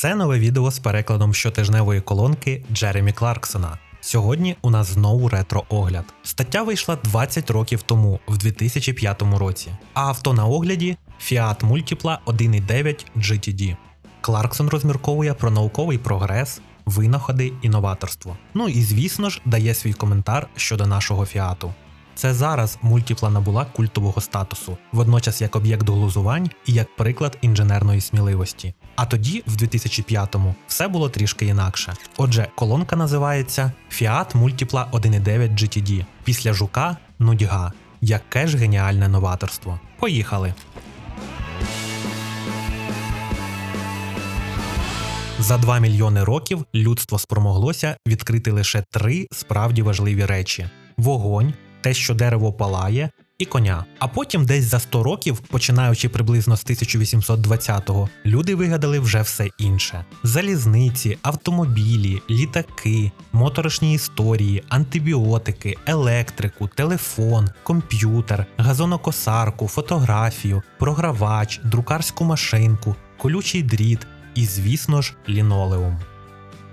Це нове відео з перекладом щотижневої колонки Джеремі Кларксона. Сьогодні у нас знову ретро-огляд. Стаття вийшла 20 років тому, в 2005 році. А авто на огляді Fiat Multipla 1.9 GTD. Кларксон розмірковує про науковий прогрес, винаходи і новаторство. Ну і звісно ж дає свій коментар щодо нашого фіату. Це зараз мультіпла набула культового статусу, водночас як об'єкт глузувань і як приклад інженерної сміливості. А тоді, в 2005-му, все було трішки інакше. Отже, колонка називається Fiat Multipla 1.9 GTD. Після жука нудьга. Яке ж геніальне новаторство. Поїхали! За 2 мільйони років людство спромоглося відкрити лише три справді важливі речі: вогонь, те, що дерево палає, і коня. А потім, десь за 100 років, починаючи приблизно з 1820-го, люди вигадали вже все інше: залізниці, автомобілі, літаки, моторошні історії, антибіотики, електрику, телефон, комп'ютер, газонокосарку, фотографію, програвач, друкарську машинку, колючий дріт і, звісно ж, лінолеум.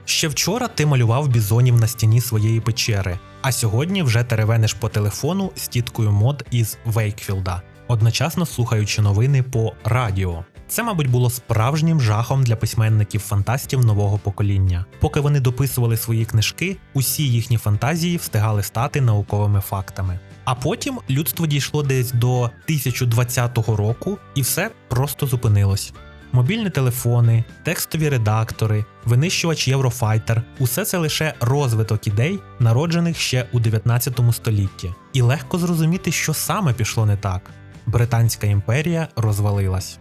Ще вчора ти малював бізонів на стіні своєї печери, а сьогодні вже теревениш по телефону з тіткою мод із Вейкфілда, одночасно слухаючи новини по радіо. Це, мабуть, було справжнім жахом для письменників фантастів нового покоління. Поки вони дописували свої книжки, усі їхні фантазії встигали стати науковими фактами. А потім людство дійшло десь до 1020 року, і все просто зупинилось мобільні телефони, текстові редактори, винищувач Єврофайтер усе це лише розвиток ідей, народжених ще у 19 столітті. І легко зрозуміти, що саме пішло не так. Британська імперія розвалилась.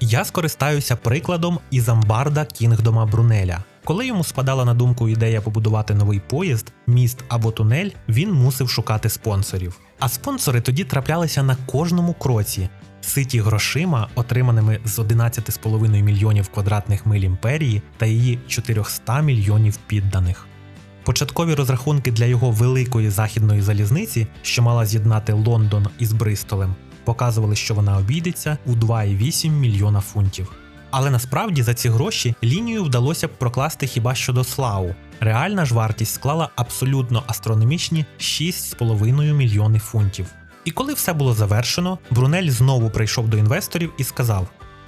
Я скористаюся прикладом із амбарда Кінгдома Брунеля. Коли йому спадала на думку ідея побудувати новий поїзд, міст або тунель, він мусив шукати спонсорів. А спонсори тоді траплялися на кожному кроці, ситі грошима, отриманими з 11,5 мільйонів квадратних миль імперії та її 400 мільйонів підданих. Початкові розрахунки для його великої західної залізниці, що мала з'єднати Лондон із Бристолем, показували, що вона обійдеться у 2,8 мільйона фунтів. Але насправді за ці гроші лінію вдалося б прокласти хіба що до Слау. Реальна ж вартість склала абсолютно астрономічні 6,5 мільйони фунтів. І коли все було завершено, Брунель знову прийшов до інвесторів і сказав: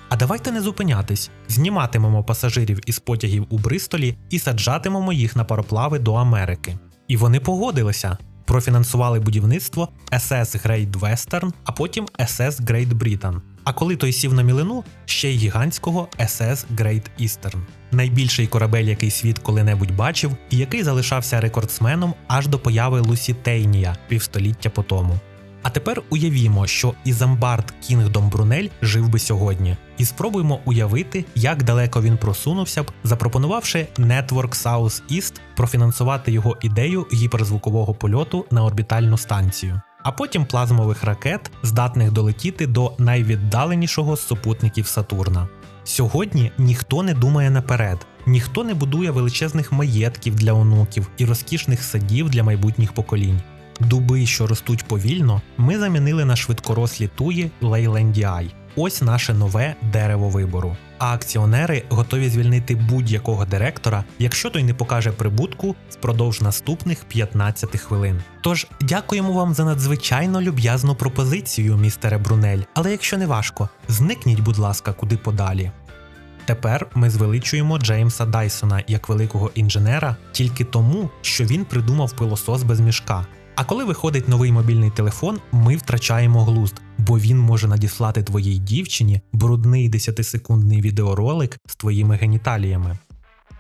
А давайте не зупинятись, зніматимемо пасажирів із потягів у Бристолі і саджатимемо їх на пароплави до Америки. І вони погодилися. Профінансували будівництво SS Great Western, а потім SS Great Britain. А коли той сів на мілину, ще й гігантського SS Great Eastern. Найбільший корабель, який світ коли-небудь бачив, і який залишався рекордсменом аж до появи Лусітейнія півстоліття по тому. А тепер уявімо, що Ізамбард Кінгдом Брунель жив би сьогодні, і спробуємо уявити, як далеко він просунувся б, запропонувавши Network South East профінансувати його ідею гіперзвукового польоту на орбітальну станцію, а потім плазмових ракет, здатних долетіти до найвіддаленішого з супутників Сатурна. Сьогодні ніхто не думає наперед, ніхто не будує величезних маєтків для онуків і розкішних садів для майбутніх поколінь. Дуби, що ростуть повільно, ми замінили на швидкорослі туї DI. Ось наше нове дерево вибору. А акціонери готові звільнити будь-якого директора, якщо той не покаже прибутку впродовж наступних 15 хвилин. Тож дякуємо вам за надзвичайно люб'язну пропозицію, містере Брунель. Але якщо не важко, зникніть, будь ласка, куди подалі. Тепер ми звеличуємо Джеймса Дайсона як великого інженера тільки тому, що він придумав пилосос без мішка. А коли виходить новий мобільний телефон, ми втрачаємо глузд, бо він може надіслати твоїй дівчині брудний 10-секундний відеоролик з твоїми геніталіями.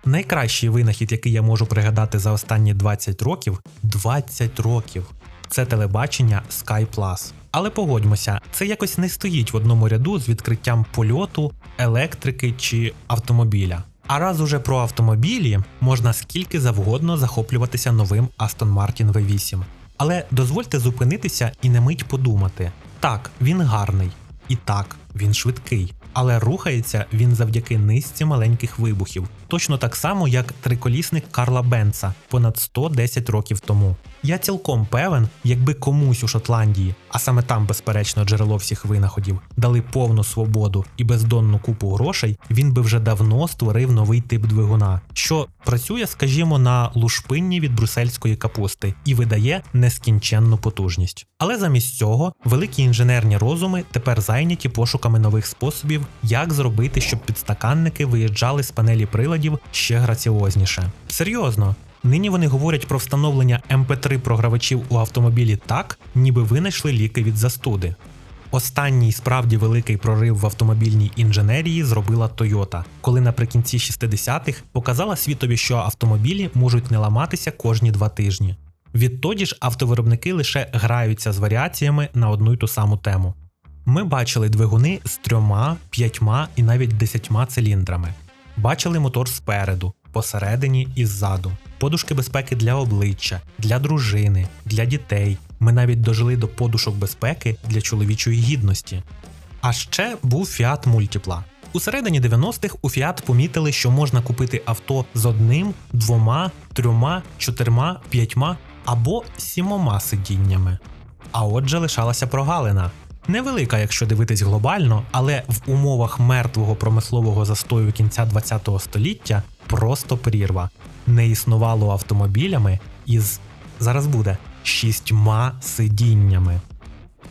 Найкращий винахід, який я можу пригадати за останні 20 років 20 років це телебачення Sky Plus. Але погодьмося, це якось не стоїть в одному ряду з відкриттям польоту, електрики чи автомобіля. А раз уже про автомобілі можна скільки завгодно захоплюватися новим Aston Martin V8. Але дозвольте зупинитися і на мить подумати: так, він гарний, і так, він швидкий, але рухається він завдяки низці маленьких вибухів, точно так само, як триколісник Карла Бенца понад 110 років тому. Я цілком певен, якби комусь у Шотландії, а саме там, безперечно, джерело всіх винаходів, дали повну свободу і бездонну купу грошей, він би вже давно створив новий тип двигуна, що працює, скажімо, на лушпинні від брусельської капусти і видає нескінченну потужність. Але замість цього великі інженерні розуми тепер зайняті пошуками нових способів, як зробити, щоб підстаканники виїжджали з панелі приладів ще граціозніше. Серйозно. Нині вони говорять про встановлення MP3 програвачів у автомобілі так, ніби винайшли ліки від застуди. Останній справді великий прорив в автомобільній інженерії зробила Toyota, коли наприкінці 60-х показала світові, що автомобілі можуть не ламатися кожні два тижні. Відтоді ж автовиробники лише граються з варіаціями на одну й ту саму тему. Ми бачили двигуни з трьома, п'ятьма і навіть десятьма циліндрами. Бачили мотор спереду, посередині і ззаду, подушки безпеки для обличчя, для дружини, для дітей. Ми навіть дожили до подушок безпеки для чоловічої гідності. А ще був Fiat Multipla. У середині 90-х у Fiat помітили, що можна купити авто з одним, двома, трьома, чотирма, п'ятьма або сімома сидіннями. А отже лишалася прогалина. Невелика, якщо дивитись глобально, але в умовах мертвого промислового застою кінця 20-го століття просто прірва. Не існувало автомобілями із зараз буде шістьма сидіннями.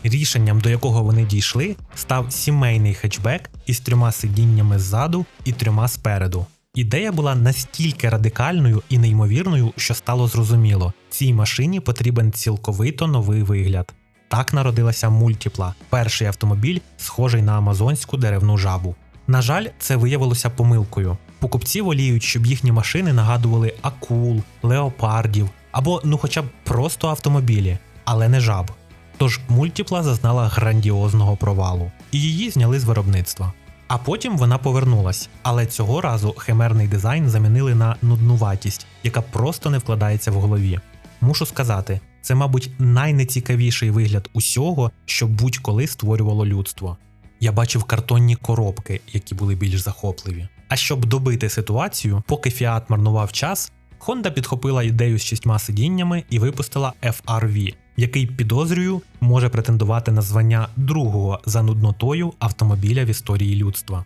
Рішенням, до якого вони дійшли, став сімейний хетчбек із трьома сидіннями ззаду і трьома спереду. Ідея була настільки радикальною і неймовірною, що стало зрозуміло, цій машині потрібен цілковито новий вигляд. Так народилася мультіпла, перший автомобіль, схожий на амазонську деревну жабу. На жаль, це виявилося помилкою. Покупці воліють, щоб їхні машини нагадували акул, леопардів або ну хоча б просто автомобілі, але не жаб. Тож мультіпла зазнала грандіозного провалу, і її зняли з виробництва. А потім вона повернулась, але цього разу химерний дизайн замінили на нуднуватість, яка просто не вкладається в голові. Мушу сказати, це, мабуть, найнецікавіший вигляд усього, що будь-коли створювало людство. Я бачив картонні коробки, які були більш захопливі. А щоб добити ситуацію, поки Fiat марнував час, Honda підхопила ідею з шістьма сидіннями і випустила FRV, який підозрюю може претендувати на звання другого за нуднотою автомобіля в історії людства.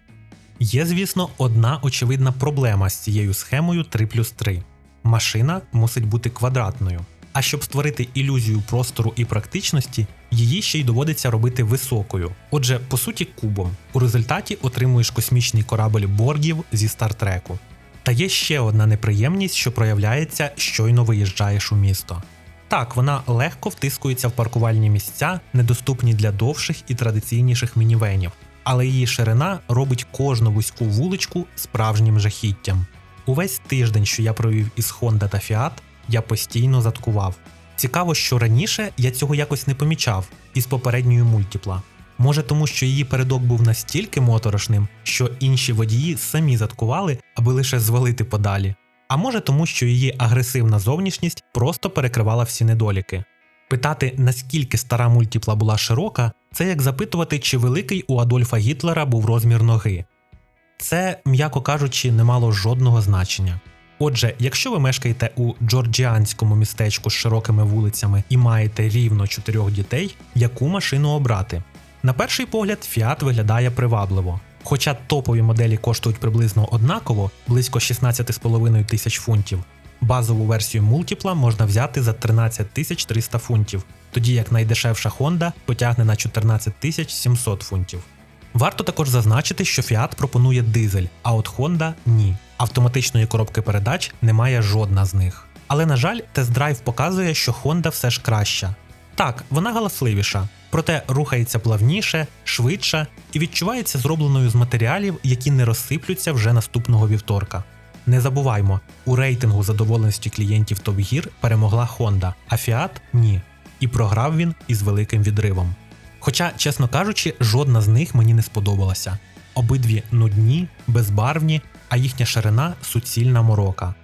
Є, звісно, одна очевидна проблема з цією схемою 3 плюс 3. Машина мусить бути квадратною. А щоб створити ілюзію простору і практичності, її ще й доводиться робити високою, отже, по суті, кубом. У результаті отримуєш космічний корабль боргів зі стартреку. Та є ще одна неприємність, що проявляється, щойно виїжджаєш у місто. Так, вона легко втискується в паркувальні місця, недоступні для довших і традиційніших мінівенів, але її ширина робить кожну вузьку вуличку справжнім жахіттям. Увесь тиждень, що я провів із Honda та Fiat, я постійно заткував. Цікаво, що раніше я цього якось не помічав із попередньою мультіпла. Може тому, що її передок був настільки моторошним, що інші водії самі заткували, аби лише звалити подалі. А може тому, що її агресивна зовнішність просто перекривала всі недоліки. Питати, наскільки стара мультіпла була широка, це як запитувати, чи великий у Адольфа Гітлера був розмір ноги. Це, м'яко кажучи, не мало жодного значення. Отже, якщо ви мешкаєте у джорджіанському містечку з широкими вулицями і маєте рівно чотирьох дітей, яку машину обрати? На перший погляд, Fiat виглядає привабливо. Хоча топові моделі коштують приблизно однаково, близько 16,5 тисяч фунтів. Базову версію мультіпла можна взяти за 13 300 фунтів, тоді як найдешевша Honda потягне на 14 700 фунтів. Варто також зазначити, що Fiat пропонує дизель, а от Honda ні. Автоматичної коробки передач немає жодна з них. Але, на жаль, тест-драйв показує, що Honda все ж краща. Так, вона галасливіша, проте рухається плавніше, швидше і відчувається зробленою з матеріалів, які не розсиплються вже наступного вівторка. Не забуваймо, у рейтингу задоволеності клієнтів Top Gear перемогла Honda, а Fiat – ні. І програв він із великим відривом. Хоча, чесно кажучи, жодна з них мені не сподобалася. Обидві нудні, безбарвні, а їхня ширина суцільна морока.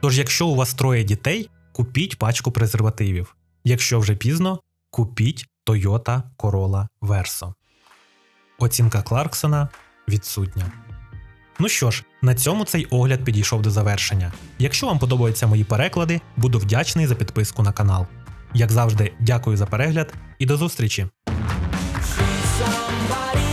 Тож, якщо у вас троє дітей, купіть пачку презервативів. Якщо вже пізно, купіть Toyota Corolla Verso. Оцінка Кларксона відсутня. Ну що ж, на цьому цей огляд підійшов до завершення. Якщо вам подобаються мої переклади, буду вдячний за підписку на канал. Як завжди, дякую за перегляд і до зустрічі! Somebody